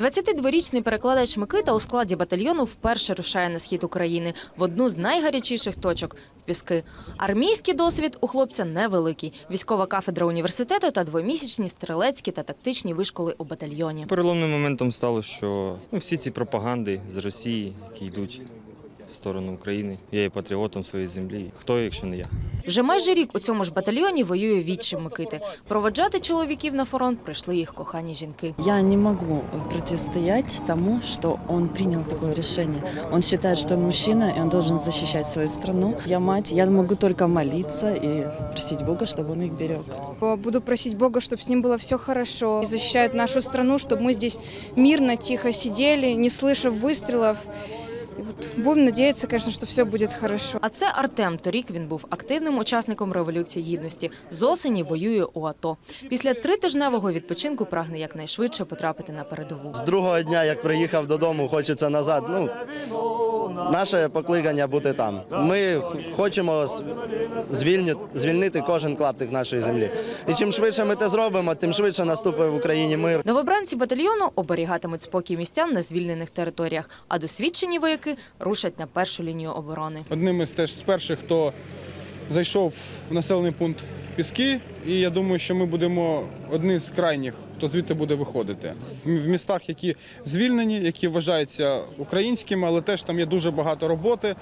22-річний перекладач Микита у складі батальйону вперше рушає на схід України в одну з найгарячіших точок Піски. Армійський досвід у хлопця невеликий. Військова кафедра університету та двомісячні стрілецькі та тактичні вишколи у батальйоні. Переломним моментом стало, що ну, всі ці пропаганди з Росії, які йдуть в сторону України, я є патріотом своєї землі. Хто, якщо не я? Вже майже рік у цьому ж батальйоні воює відчим Микити. Проводжати чоловіків на фронт прийшли їх кохані жінки. Я не могу противостоять тому, что он принял такое решение. Он считает, что он мужчина, и он должен защищать свою страну. Я мать, я могу только молиться и просить Бога, чтобы он их берег. Буду просить Бога, чтобы с ним было все хорошо. И защищают нашу страну, чтобы мы здесь мирно, тихо сидели, не слыша выстрелов. И надіятися, звісно, що все буде хорошо. А це Артем. Торік він був активним учасником революції гідності. З осені воює у АТО. Після тритижневого відпочинку прагне якнайшвидше потрапити на передову. З другого дня, як приїхав додому, хочеться назад. Ну, наше покликання бути там. Ми хочемо звільнити кожен клаптик нашої землі. І чим швидше ми це зробимо, тим швидше наступить в Україні мир. Новобранці батальйону оберігатимуть спокій містян на звільнених територіях, а досвідчені вояки рушать на першу лінію оборони. одним із теж з перших, хто зайшов в населений пункт Піски. І я думаю, що ми будемо одні з крайніх, хто звідти буде виходити. В містах, які звільнені, які вважаються українськими, але теж там є дуже багато роботи.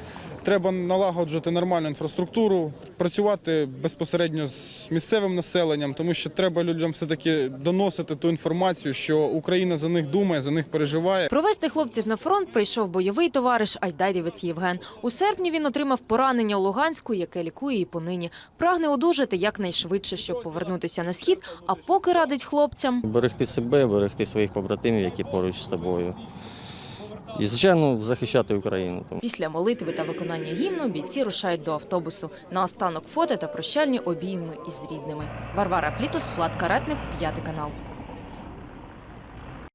Треба налагоджувати нормальну інфраструктуру, працювати безпосередньо з місцевим населенням, тому що треба людям все-таки доносити ту інформацію, що Україна за них думає, за них переживає. Провести хлопців на фронт прийшов бойовий товариш Айдайдівець Євген. У серпні він отримав поранення у Луганську, яке лікує і понині. Прагне одужати якнайшвидше, щоб повернутися на схід. А поки радить хлопцям. берегти себе, берегти своїх побратимів, які поруч з тобою. І, звичайно, захищати Україну. Після молитви та виконання гімну бійці рушають до автобусу. Наостанок фото та прощальні обійми із рідними. Варвара Плітус, Влад Каретник, п'ятий канал.